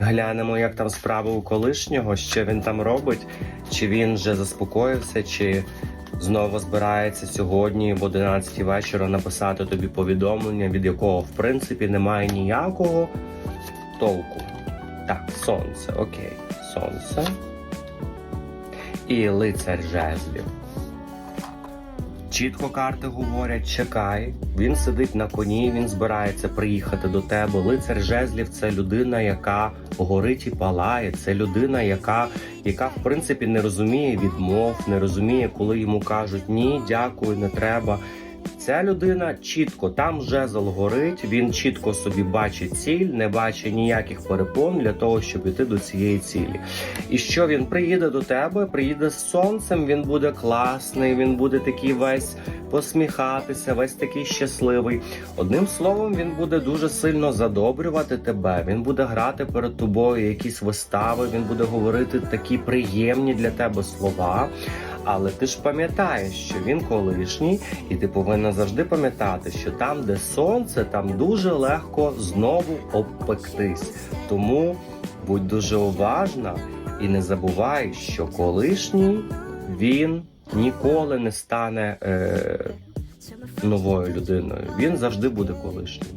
Глянемо, як там справи у колишнього, що він там робить, чи він вже заспокоївся, чи знову збирається сьогодні в 11 вечора написати тобі повідомлення, від якого в принципі немає ніякого толку. Так, сонце, окей, сонце. І лицар жезлів. Чітко карти говорять, чекай. Він сидить на коні, він збирається приїхати до тебе. Лицар жезлів це людина, яка горить і палає. Це людина, яка, яка в принципі не розуміє відмов, не розуміє, коли йому кажуть ні, дякую, не треба. Ця людина чітко там жезл горить, він чітко собі бачить ціль, не бачить ніяких перепон для того, щоб іти до цієї цілі. І що він приїде до тебе, приїде з сонцем, він буде класний, він буде такий весь посміхатися, весь такий щасливий. Одним словом, він буде дуже сильно задобрювати тебе. Він буде грати перед тобою якісь вистави, він буде говорити такі приємні для тебе слова. Але ти ж пам'ятаєш, що він колишній, і ти повинна завжди пам'ятати, що там, де сонце, там дуже легко знову обпектись. Тому будь дуже уважна і не забувай, що колишній він ніколи не стане е, новою людиною. Він завжди буде колишнім.